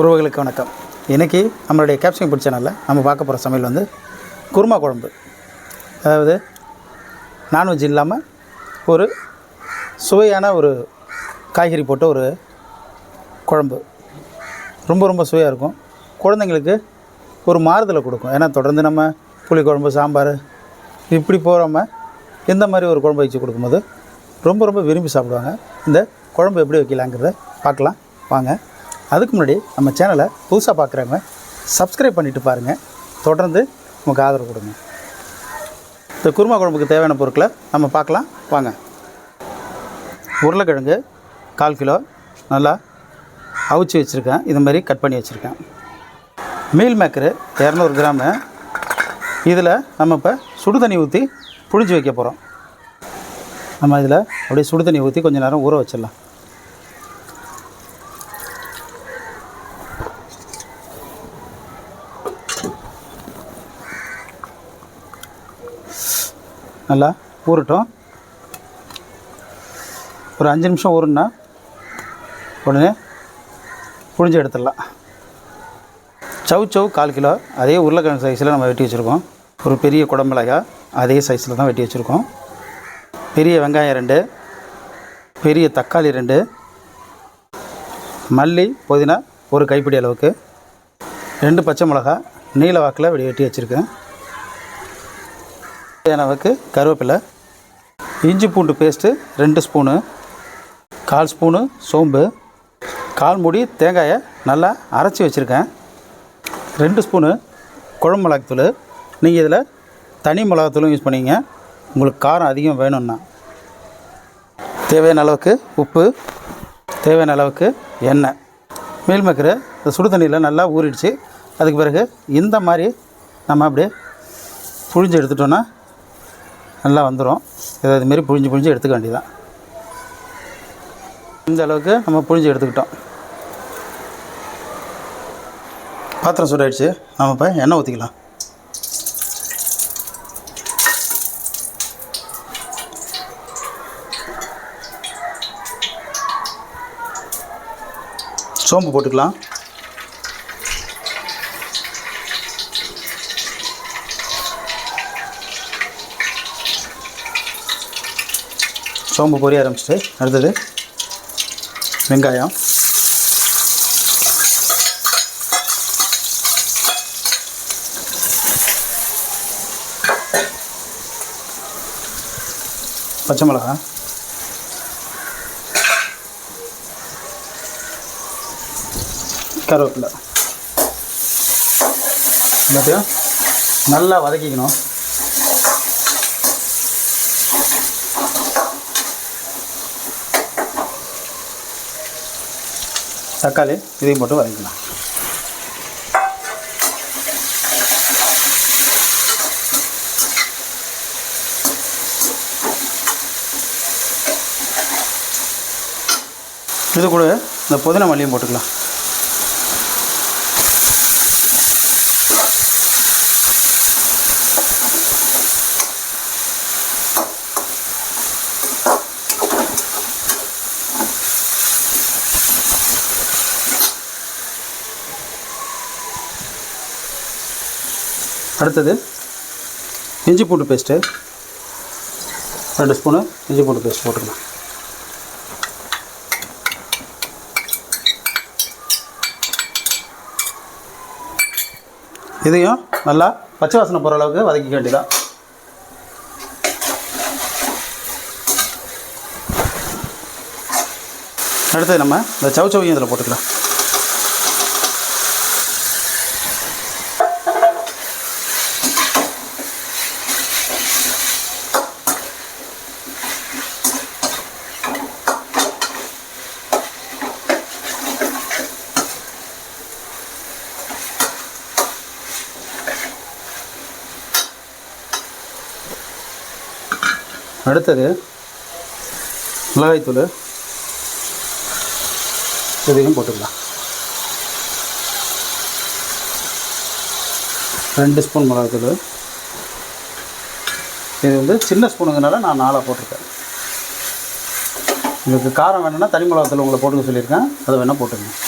உறவுகளுக்கு வணக்கம். இன்றைக்கி நம்மளுடைய கேப்சிங் பிடிச்ச சேனலில் நம்ம பார்க்க போகிற சமையல் வந்து குருமா குழம்பு. அதாவது நான்வெஜ் இல்லாமல் ஒரு சுவையான ஒரு காய்கறி போட்ட ஒரு குழம்பு. ரொம்ப ரொம்ப சுவையாக இருக்கும். குழந்தைங்களுக்கு ஒரு மாறுதலை கொடுக்கும். ஏன்னா தொடர்ந்து நம்ம புளி குழம்பு சாம்பார் இப்படி போகிறோம இந்த மாதிரி ஒரு குழம்பு வச்சு கொடுக்கும்போது ரொம்ப ரொம்ப விரும்பி சாப்பிடுவாங்க. இந்த குழம்பு எப்படி வைக்கலாங்கிறத பார்க்கலாம். வாங்க. அதுக்கு முன்னாடி நம்ம சேனலை புதுசாக பார்க்குறவங்க சப்ஸ்கிரைப் பண்ணிவிட்டு பாருங்கள் தொடர்ந்து நமக்கு ஆதரவு கொடுங்க. இந்த குருமா குழம்புக்கு தேவையான பொருட்களை நம்ம பார்க்கலாம். வாங்க. உருளைக்கிழங்கு கால் கிலோ நல்லா அவிச்சு வச்சுருக்கேன். இது மாதிரி கட் பண்ணி வச்சுருக்கேன். மீல் மேக்கரு இரநூறு கிராமு. இதில் நம்ம இப்போ சுடு தண்ணி ஊற்றி புழிஞ்சு வைக்க போகிறோம். நம்ம இதில் அப்படியே சுடு தண்ணி ஊற்றி கொஞ்சம் நேரம் ஊற வச்சிடலாம். நல்லா ஊறட்டும். ஒரு அஞ்சு நிமிஷம் ஊறுனா உடனே புழிஞ்சு எடுத்துடலாம். சவு சவு கால் கிலோ அதே உருளைக்கிழங்கு சைஸில் நம்ம வெட்டி வச்சுருக்கோம். ஒரு பெரிய குடமிளகாய் அதே சைஸில் தான் வெட்டி வச்சுருக்கோம். பெரிய வெங்காயம் ரெண்டு பெரிய தக்காளி ரெண்டு மல்லி புதினா ஒரு கைப்பிடி அளவுக்கு ரெண்டு பச்சை மிளகா நீல வாக்கில் வெடி வெட்டி வச்சுருக்கேன். அளவுக்கு கருவேப்பிலை இஞ்சி பூண்டு பேஸ்ட்டு ரெண்டு ஸ்பூனு கால் ஸ்பூனு சோம்பு கால் மூடி தேங்காயை நல்லா அரைச்சி வச்சுருக்கேன். ரெண்டு ஸ்பூனு குழம்பு மிளகாத்தூள் நீங்கள் இதில் தனி மிளகாத்தூளும் யூஸ் பண்ணிங்க உங்களுக்கு காரம் அதிகம் வேணும்னா. தேவையான அளவுக்கு உப்பு தேவையான அளவுக்கு எண்ணெய். மீல் மேக்கரு இந்த சுடு தண்ணியில் நல்லா ஊறிடுச்சு. அதுக்கு பிறகு இந்த மாதிரி நம்ம அப்படியே புழிஞ்சு எடுத்துட்டோன்னா நல்லா வந்துடும் இதை இதுமாரி புழிஞ்சு புழிஞ்சு எடுத்துக்க வேண்டியதான் இந்த அளவுக்கு நம்ம புழிஞ்சு எடுத்துக்கிட்டோம். பாத்திரம் சூடாயிடுச்சு. நம்ம இப்போ எண்ணெய் ஊற்றிக்கலாம் சோம்பு போட்டுக்கலாம். சோம்பு பொரிய ஆரம்பிச்சிட்டு அடுத்தது வெங்காயம். பச்சை மிளகா கருவேப்பிலை. எல்லாத்தையும் நல்லா வதக்கிக்கணும். தக்காளி இதையும் போட்டு வதக்கலாம். இது கூட இந்த புதினா மல்லியும் போட்டுக்கலாம். அடுத்தது இஞ்சி பூண்டு பேஸ்ட்டு. ரெண்டு ஸ்பூனு இஞ்சி பூண்டு பேஸ்ட் போட்டுக்கலாம் இதையும் நல்லா பச்சை வாசனை போகிற அளவுக்கு வதக்கிக்க வேண்டியதான் அடுத்து நம்ம இந்த சவுச்சவையும் இதில் போட்டுக்கலாம். அடுத்தது மிளகாய்த்தூள். இதையும் போட்டுக்கலாம். ரெண்டு ஸ்பூன் மிளகாய்த்தூள். இது வந்து சின்ன ஸ்பூனுங்கனால நான் நாலாக போட்டிருக்கேன். உங்களுக்கு காரம் வேணும்னா தனி மிளகாத்தூள் உங்களை போட்டுக்க சொல்லியிருக்கேன். அதை வேணால் போட்டுக்கணும்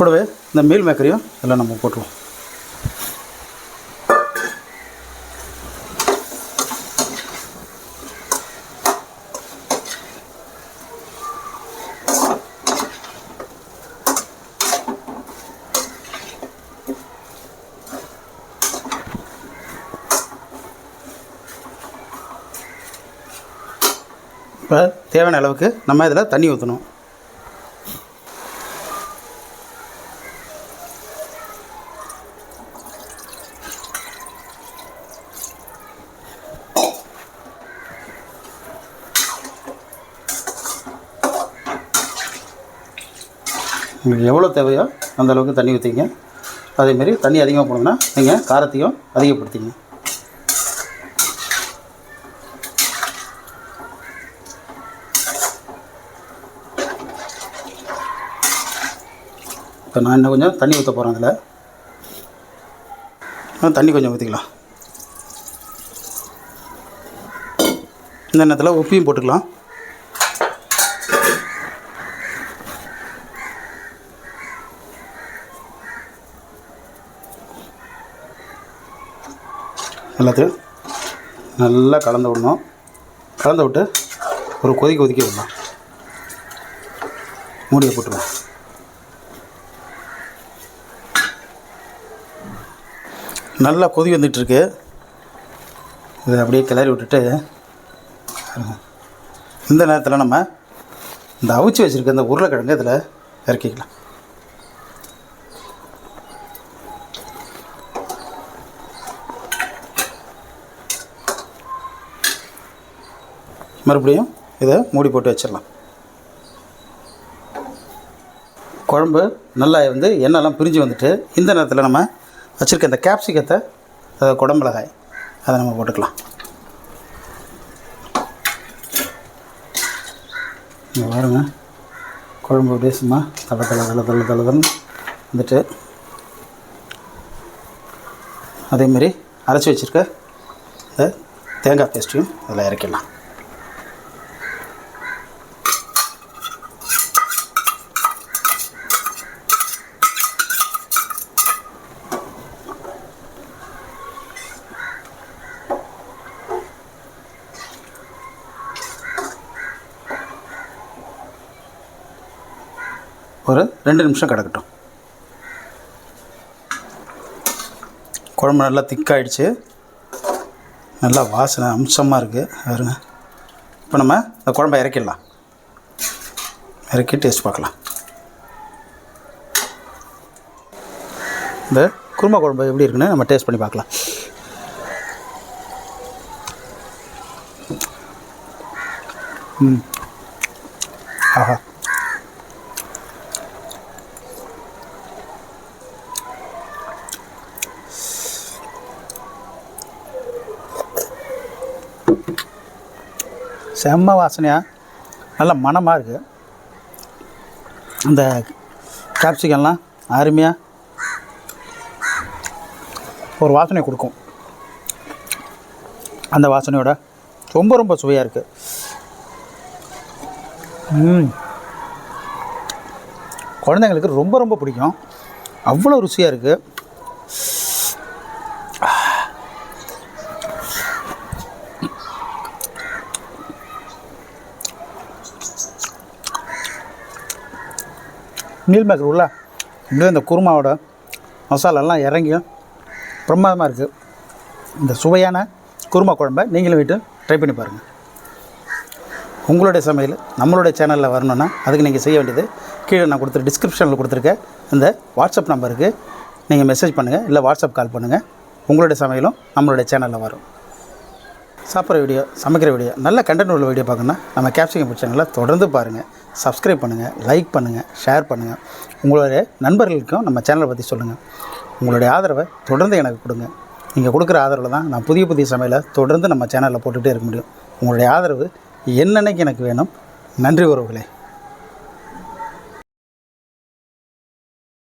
கூடவே இந்த மீல் மேக்கரையும் எல்லாம் நம்ம போட்டுருவோம். இப்போ தேவையான அளவுக்கு நம்ம இதில் தண்ணி ஊற்றணும் உங்களுக்கு எவ்வளோ தேவையோ அந்த அளவுக்கு தண்ணி ஊற்றிங்க அதேமாரி தண்ணி அதிகமாக போனோம்னா நீங்கள் காரத்தையும் அதிகப்படுத்திங்க இப்போ நான் இன்னும் கொஞ்சம் தண்ணி ஊற்ற போகிறேன் அதில். தண்ணி கொஞ்சம் ஊற்றிக்கலாம் இந்த நேரத்தில் உப்பையும் போட்டுக்கலாம். எல்லாத்தையும் நல்லா கலந்து விடணும். கலந்து விட்டு ஒரு கொதிக்க கொதிக்க விடலாம். மூடியை போட்டுருவோம். நல்லா கொதி வந்துட்டுருக்கு. இதை அப்படியே கிளறி விட்டுட்டு இந்த நேரத்தில் நம்ம இந்த அவிச்சு வச்சுருக்க இந்த உருளைக்கிழங்கு இதில் இறக்கிக்கலாம். மறுபடியும் இதை மூடி போட்டு வச்சிடலாம். குழம்பு நல்லா வந்து எண்ணெய்லாம் பிரிஞ்சு வந்துட்டு இந்த நேரத்தில் நம்ம வச்சுருக்க இந்த கேப்சிகத்தை அதாவது குடமிளகாய் அதை நம்ம போட்டுக்கலாம். இங்கே பாருங்க. குழம்பு அப்படியே சும்மா தலை தலை தலை தலை தலைன்னு வந்துட்டு அதேமாரி அரைச்சி வச்சுருக்க இந்த தேங்காய் பேஸ்ட்டையும் அதில் இறக்கிடலாம். ஒரு ரெண்டு நிமிஷம் கிடக்கட்டும். குழம்பு நல்லா திக்காயிடுச்சு. நல்லா வாசனை அம்சமாக இருக்குது பாருங்க. இப்போ நம்ம இந்த குழம்பை இறக்கிடலாம். இறக்கி டேஸ்ட் பார்க்கலாம். இந்த குருமா குழம்பு எப்படி இருக்குன்னு நம்ம டேஸ்ட் பண்ணி பார்க்கலாம். ம். ஆஹா. செம்ம வாசனையாக நல்ல மனமாக இருக்குது அந்த கேப்சிகம்லாம் அருமையாக ஒரு வாசனை கொடுக்கும். அந்த வாசனையோட ரொம்ப ரொம்ப சுவையாக இருக்குது குழந்தைங்களுக்கு ரொம்ப ரொம்ப பிடிக்கும். அவ்வளோ ருசியாக இருக்குது மீல் மேக்கர் உள்ள அப்படியே இந்த குருமாவோட மசாலாலாம் இறங்கியும் பிரமாதமாக இருக்குது இந்த சுவையான குருமா குழம்பை நீங்களும் வீட்டு ட்ரை பண்ணி பாருங்கள் உங்களுடைய சமையல் நம்மளுடைய சேனலில் வரணுன்னா அதுக்கு நீங்கள் செய்ய வேண்டியது கீழே நான் கொடுத்துரு டிஸ்கிரிப்ஷனில் கொடுத்துருக்க இந்த வாட்ஸ்அப் நம்பருக்கு நீங்கள் மெசேஜ் பண்ணுங்கள் இல்லை வாட்ஸ்அப் கால் பண்ணுங்கள் உங்களுடைய சமையலும் நம்மளுடைய சேனலில் வரும். சாப்பிட்ற வீடியோ சமைக்கிற வீடியோ நல்ல கண்டென்ட் உள்ள வீடியோ பார்க்கணுன்னா நம்ம கேப்சிகம் பிடிச்சாங்கள தொடர்ந்து பாருங்கள் சப்ஸ்கிரைப் பண்ணுங்கள் லைக் பண்ணுங்கள் ஷேர் பண்ணுங்கள் உங்களுடைய நண்பர்களுக்கும் நம்ம சேனலை பற்றி சொல்லுங்கள் உங்களுடைய ஆதரவை தொடர்ந்து எனக்கு கொடுங்க. நீங்கள் கொடுக்குற ஆதரவில் தான் நான் புதிய புதிய சமையலை தொடர்ந்து நம்ம சேனலில் போட்டுகிட்டே இருக்க முடியும். உங்களுடைய ஆதரவு என்னன்னைக்கு எனக்கு வேணும்? நன்றி உறவுகளே.